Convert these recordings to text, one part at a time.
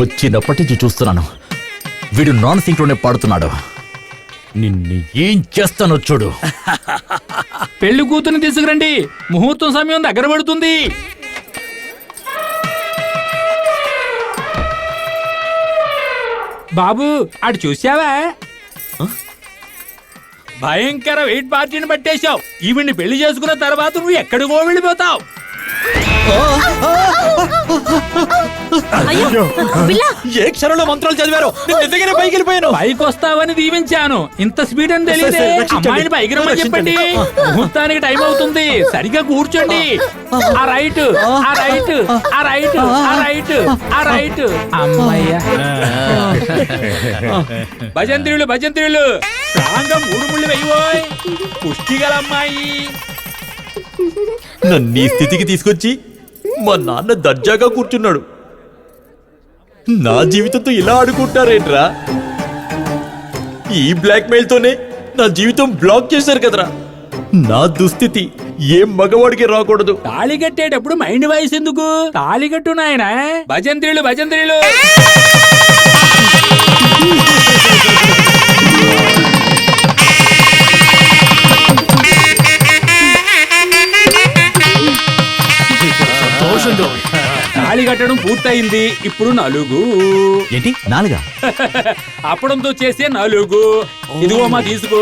వచ్చినప్పటి నుంచి చూస్తున్నాను. వీడు నాన్ సింక్లోనే పాడుతున్నాడు. నిన్ను ఏం చేస్తానో చూడు. పెళ్ళి కూతుర్ని తీసుకురండి. ముహూర్తం సమయం దగ్గర పడుతుంది. బాబు అటు చూసావా భయంకర వెయిట్ పార్టీని పట్టేశావు. ఈవిడ్ని పెళ్ళి చేసుకున్న తర్వాత నువ్వు ఎక్కడికో వెళ్ళిపోతావు. అయ్యో బిల్లా ఏ క్షణంలో మంత్రాలు చదివారు? నేను నిజంగానే పైకి వెళ్ళిపోయాను. పైకి వస్తావని దీవించాను. ఇంత స్పీడ్ అని తెలియదే. సరే, సరే, రక్షించండి. అమ్మాయిని పైకి రమ్మని చెప్పండి. ముహూర్తానికి టైం అవుతుంది. సరిగ్గా కూర్చోండి. ఆ రైట్ ఆ రైట్ ఆ రైట్ ఆ రైట్ ఆ రైట్. అమ్మయ్యా. భజంత్రులు భజంత్రులు. స్ట్రాంగ్గా మూడు ముళ్ళు వెయ్యోయ్ పుష్టి గల అమ్మాయి. నన్ను ఈ స్థితికి తీసుకొచ్చి మా నాన్న దర్జాగా కూర్చున్నాడు. నా జీవితంతో ఇలా ఆడుకుంటారేంట్రా? ఈ బ్లాక్మెయిల్ తోనే నా జీవితం బ్లాక్ చేశారు కదరా. నా దుస్థితి ఏ మగవాడికి రాకూడదు. తాళి కట్టేటప్పుడు మైండ్ వాయిస్ ఎందుకు? తాళి కట్టు నాయన. భజంత్రులు భజంత్రులు. తాళి కట్టడం పూర్తయింది. ఇప్పుడు నలుగు. ఏంటి? నాలుగా? అప్పడంతో చేసే నలుగు. ఇదిగో మా తీసుకో.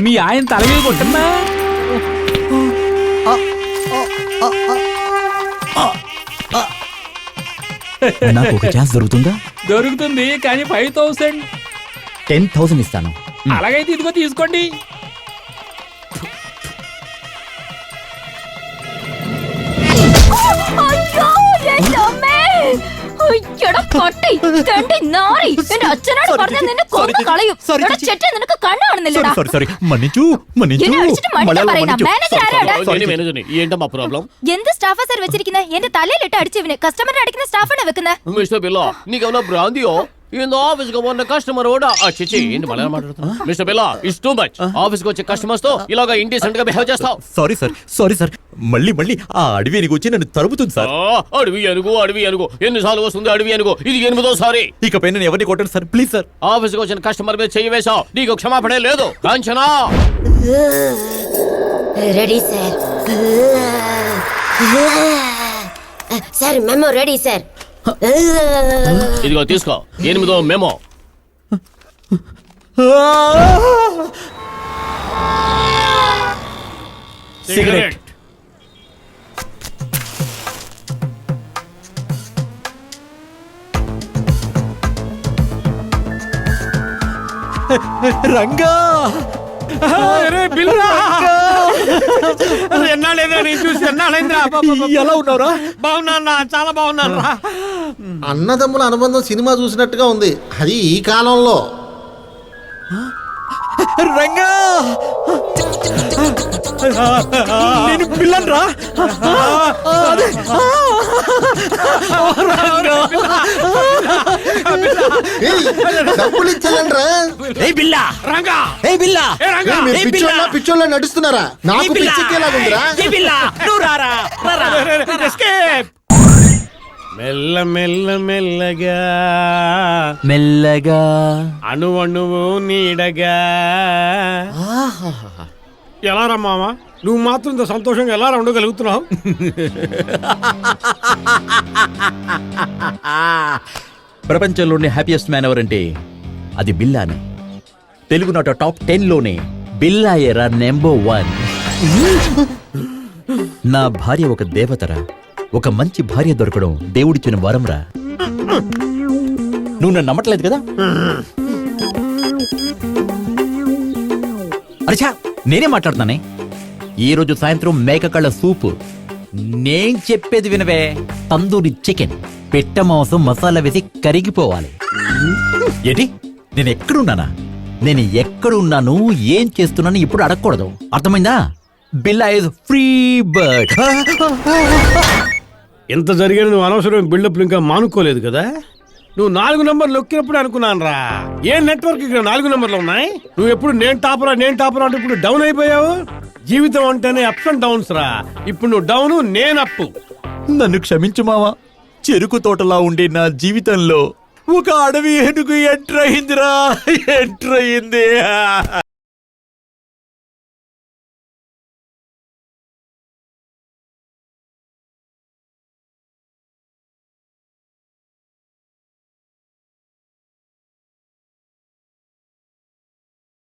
మీ ఆయన తల మీద కొట్టమ్మా. నాకు ఒక ఛాన్స్ దొరుకుతుందా? దొరుకుతుంది కానీ ఫైవ్ థౌసండ్. టెన్ థౌసండ్ ఇస్తాను. అలాగైతే ఇదిగో తీసుకోండి. എടാ പട്ടി തെണ്ടി നാറി എന്റെ അച്ഛനോട് പറഞ്ഞ നിന്നെ കൊന്നു കളയും sorry, എടാ ചേച്ചി. ചെട്ടി നിനക്ക് കണ്ണു കാണുന്നില്ലടാ సారీ సారీ మన్నించు మన్నించు എന്നെ വിളിച്ചിട്ട് മണ്ട మలయాళం പറയുന്ന మన్నించు. മാനേജർ ആരാടാ నేను మేనేజర్ని ఏంటమ్మా ప్రాబ్లం എന്ത് സ്റ്റാഫാ സാർ വെച്ചിരിക്കുന്നത് എന്റെ തലയിലിട്ട് അടിച്ചവന് കസ്റ്റമറിനെ അടിക്കുന്ന സ്റ്റാഫാണ് വെക്കുന്നത് మిస్టర్ బిల్లా నీకేమన్నా బ్రాందియో ఏందో ఆఫీస్కి మొన్న కస్టమర్ కూడా ఆ చిచి ఏంటి మళ్ళీ మాట్లాడుతున్నా mister Billa is too much ఆఫీస్కి వచ్చే కస్టమర్స్తో ఇలాగా ఇండిసెంట్గా బిహేవ్ చేస్తావు. Sorry sir sorry sir. మళ్ళీ మళ్ళీ ఆ అడవికి వచ్చి నన్ను తరుముతుంది సార్. అడవి అనుకో అడవి అనుకో ఎన్నిసార్లు వస్తుంది అడవి అనుకో ఇది ఎనిమిదో సారి ఇకపై నేను ఎవరిని కొట్టండి సార్ ప్లీజ్ సార్. ఆఫీస్కి వచ్చిన కస్టమర్ మీద చెయ్యి వేసావు నీకు క్షమాపణ లేదు. Kanchana! Ready sir. Sir memo ready sir. ఇదిగో తీసుకో. ఎనిమిదో మెమో. సిగరెట్. రంగా. ఎన్నాళ్ళైందా నేను ఎలా బాగున్నా చాలా బాగున్నాను రా అన్నదమ్ముల అనుబంధం సినిమా చూసినట్టుగా ఉంది అది ఈ కాలంలో రంగా నేను పిల్లని డబ్బులు ఇచ్చేయండిరా. బిల్లా. రంగా. ఏ బిల్లా. ఏ రంగా. ఏయ్, మీరు పిచ్చోళ్ళ పిచ్చోళ్ళ నడుస్తున్నారా? నాకు పిచ్చెక్కేలాగుందిరా. బిల్లా. నువ్వు రారా. ఎస్కేప్ మెల్ల మెల్ల మెల్లగా. మెల్లగా. అణు అణువు నీడగా. ఎలా రా మామ? నువ్వు మాత్రం ఇంత సంతోషంగా ఎలా రా ఉండగలుగుతున్నావు? ప్రపంచంలోనే హ్యాపీయెస్ట్ మ్యాన్ ఎవరంటే అది బిల్లాని. తెలుగు నాట టాప్ టెన్లోనే బిల్లా నెంబర్ వన్ నా భార్య ఒక దేవతరా. ఒక మంచి భార్య దొరకడం దేవుడిచ్చిన వరంరా. నువ్వు నన్ను నమ్మట్లేదు కదా? అరిచా నేనే మాట్లాడుతున్నానే. ఈ రోజు సాయంత్రం మేక కళ్ళ సూపు. నేను చెప్పేది వినవే. తందూరి చికెన్ పెట్ట మాంసం మసాలా వేసి కరిగిపోవాలి. ఏంటి? నేను ఎక్కడున్నానా? నేను ఎక్కడున్నాను ఏం చేస్తున్నాను ఇప్పుడు అడగకూడదు. అర్థమైందా? బిల్లా ఇస్ ఫ్రీ బర్డ్. ఎంత జరిగిన నువ్వు అనవసరం బిల్డప్ ఇంకా మానుకోలేదు కదా? నువ్వు నాలుగు నంబర్లు నొక్కినప్పుడు అనుకున్నాను రా ఏ నెట్వర్క్ ఇక్కడ నాలుగు నంబర్లు ఉన్నాయి? నువ్వు ఎప్పుడు నేను టాపరా నేను టాపరా అంటే ఇప్పుడు డౌన్ అయిపోయావు? జీవితం అంటేనే అప్స్ అండ్ డౌన్స్ రా. ఇప్పుడు నువ్వు డౌన్ నేను అప్పు నన్ను క్షమించు మావా. చెరుకు తోటలా ఉండే నా జీవితంలో ఒక అడవి ఏనుగు ఎంటర్ అయిందిరా. ఎంటర్ అయింది.